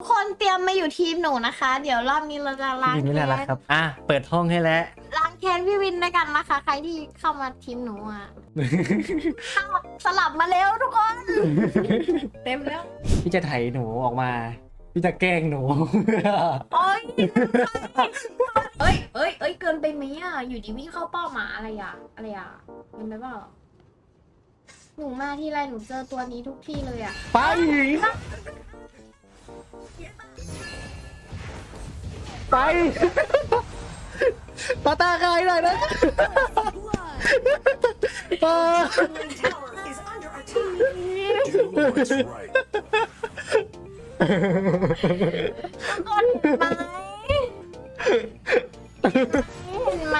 ทุกคนเตรียมมาอยู่ทีมหนูนะคะ เดี๋ยวรอบนี้เราจะล้างทีนี้แหแค้ละนครับ อะ เปิดห้องให้แล้ว ล้างแค้นพี่วินด้วยกันนะคะ ใครที่เข้ามาทีมหนูอะเข้าสลับมาเร็วทุกคน เต็มแล้ว พี่จะไถหนูออกมา พี่จะแกล้งหนู โอ้ยเอ้ยเอ้ยเอ้ยเกินไปไหมอะ อยู่ดีวิ่งเข้าเป้าหมาอะไรอะ อะไรอะเป็นไปเปล่าหนูมาที่ไรหนูเจอตัวนี้ทุกที่เลยอะ ไป ไปปาตาใครหน่อยนะปา tower is under attack. Do what's right. คนเห็นไหมเห็นไหม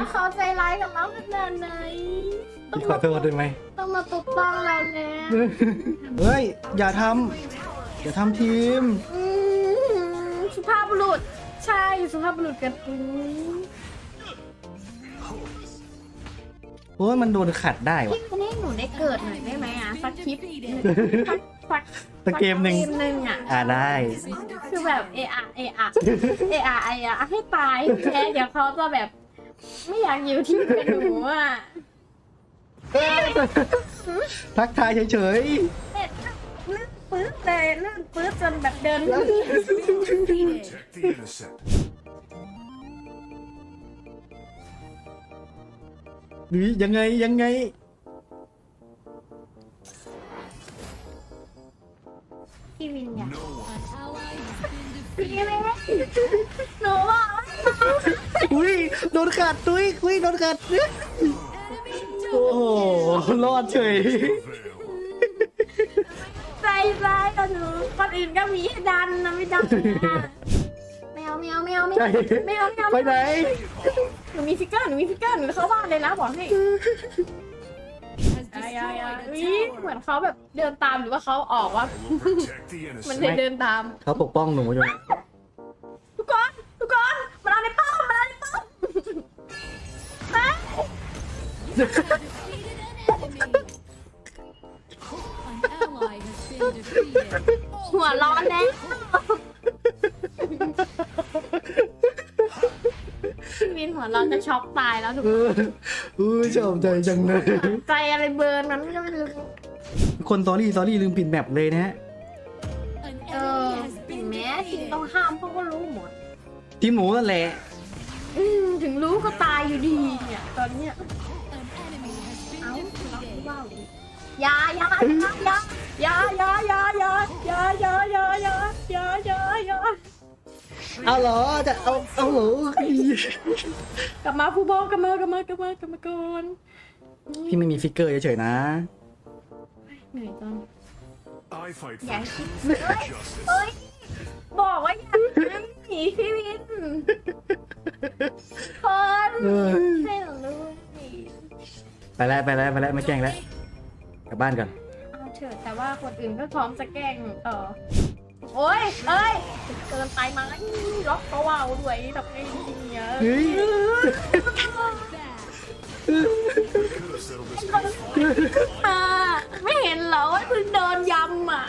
ว่าเขาใจร้ายกับเราขนาดไหนต้อง พี่ขอมาโทษได้ไหมต้องมาปกป้องเราแน่เฮ้ย อย่าทำอย่าทำทีม อืมสุภาพบุรุษ ใช่สุภาพบุรุษกันอืมโอ้ยมันโดนขัดได้วะพี่คนนี้หนูได้เกิดหน่อยได้ไหมอะสักคลิปสักสักตะเกมหนึ่งเกมหนึ่งอะ อ่าได้ คือแบบเอะอะเอะอะเอะอะไอะอะให้ตายแค่เดี๋ยวเขาจะแบบ ไม่อยากอยู่ที่กับหนูอะ ทักทายเฉยลื่อนปื๊ดเลยเลื่อนปื๊ดจนแบบเดิน Protect the innocent. หรือยังไงยังไง พี่วินเนี่ย No one พี่วินหนูบอกว่าอุ้ยโดนขัดตุ้ยอุ้ยโดนขัด โอ้โหรอดเฉย avail. ใจร้ายกับหนูคนอื่นก็มีให้ดันนะไม่ดันนะไม่เอาไม่เอาไม่เอาไม่ใช่เอาไม่เอาไม่เอาไปไหน หนูมีฟิกเกอร์หนูมีฟิกเกอร์หนูเข้าบ้านเลยนะบอกให้อย่าอย่าอย่าอุ๊ยเหมือนเขาแบบเดินตามหรือว่าเขาออกว่า Protect the มันเลย innocent. เดินตาม เขาปกป้องหนูอยู่ทุกคนทุกคนมาเอาในป้อมมาเอาในป้อมมา แล้ว พี่วินหัวเร้อนจะช็อกตายแล้วทุกคนออุ้ชอบใจจังเลย ใจอะไรเบิร์นมันก็ไม่รู้คนซอรี่ซอรี่ลืมปิดแมปเลยนะฮะ An เออ enemy has ถึง been แม้ทีม defeated. ต้องห้ามเขาก็รู้หมด ทีมหนูนั่นแหละ อืมถึงรู้ก็ตายอยู่ดีเนี่ยตอนเนี้ย An enemy has เอ้า been เรา defeated. ว้าวอีกอ ยาอยาอยาอยาอยาอยาอยาอยาอยาอยาอยาอยาอยาเอาเหรอจะเอาเอาเหรอกลับมาผู้บอกกลับมากลับมากลับมากลับมาก่อนพี่ไม่มีฟิกเกอร์เฉยๆนะเหนื่อยจัง I fight อย่า for ให้คิด truth and justice. เอ้ยบอกว่าอย่าให้หนีพี่วินคนเออให้หนูรู้สิไปแล้วไปแล้วไปแล้วไม่แกล้งแล้ว กลับบ้านก่อนเอาเถอะแต่ว่าคนอื่นก็พร้อมจะแกล้งหนูต่อ โอ้ยเอ้ยเกินไปไหมล็อกเขาเอาด้วยทำไงดีเนี่ยเฮ้ย Could have settled this peacefully. อ่าไม่เห็นเหรอว่าเพิ่งโดนยำอะ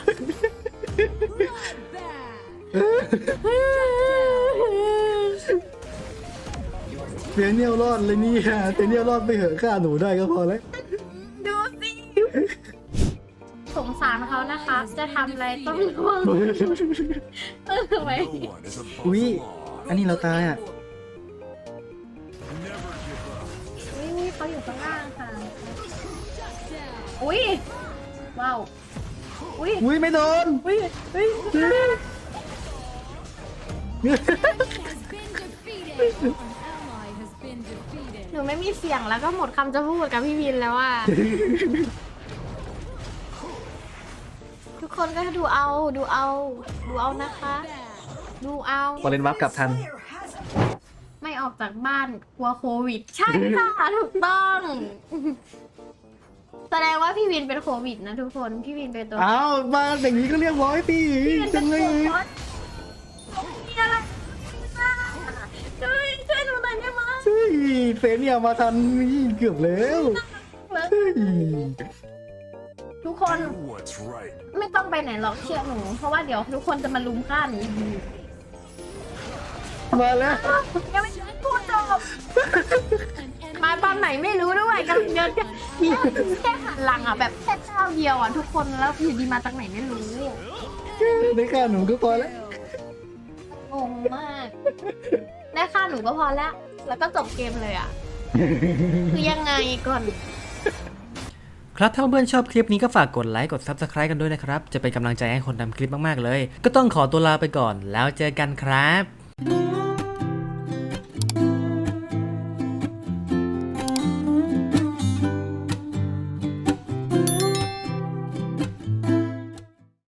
เสียเนียวรอดเลยเนี่ยเสียเนียวรอดไปเหอะฆ่าหนูได้ก็พอแล้ว งสารเขานะคะ จะทำอะไรต้องระวังเออไว้ No one is above อุ้ย the law. อันนี้เราตายอะ Never give up. นี่เขาอยู่ข้างล่างค่ะ อุ้ย ว้าว อุ้ย อุ้ยไม่โดน อุ้ยอุ้ย Has been defeated. An ally has been defeated. หนูไม่มีเสียงแล้วก็หมดคำจะพูดกับพี่วินแล้วว่าทุก คนก็ดูเอาดูเอา ดูเอานะคะ ดูเอาพอเล่นวับกลับทัน ไม่ออกจากบ้านกลัวโควิด ใช่ค่ะ ถูกต้อง แสดงว่าพี่วินเป็นโควิดนะทุกคน พี่วินเป็นตัวอ้าวมาอย่างนี้ก็เรียกร้อยปีพี่วินจัเป็นงเลตัวยคอสมีอะไรช่วยช่วยหนูหน่อยได้ไหมเฮ้ยเฟรเนี่ยมาทันนี่เกือบแล้วเลิกเฮ้ย ทุกคน What's right? ไม่ต้องไปไหนหรอกเชื่อหนู เพราะว่าเดี๋ยวทุกคนจะมาลุมฆ่าหนูอีกมาแล้วยังไม่พูดจบมาตอนไหนไม่รู้ด้วยกำลังเดินแค่แค่หันหลังอะแบบแค่ก้าวเดียวอะทุกคนแล้วอยู่ดีมาจากไหนไม่รู้ได้ค่าหนูก็พอแล้วงงมากได้ค่าหนูก็พอแล้ว แล้วก็จบเกมเลยอะ คือยังไงก่อน ครับถ้าเพื่อนชอบคลิปนี้ก็ฝากกดไลค์กด Subscribe กันด้วยนะครับ จะเป็นกำลังใจให้คนทำคลิปมากๆเลย ก็ต้องขอตัวลาไปก่อนแล้วเจอกันครับ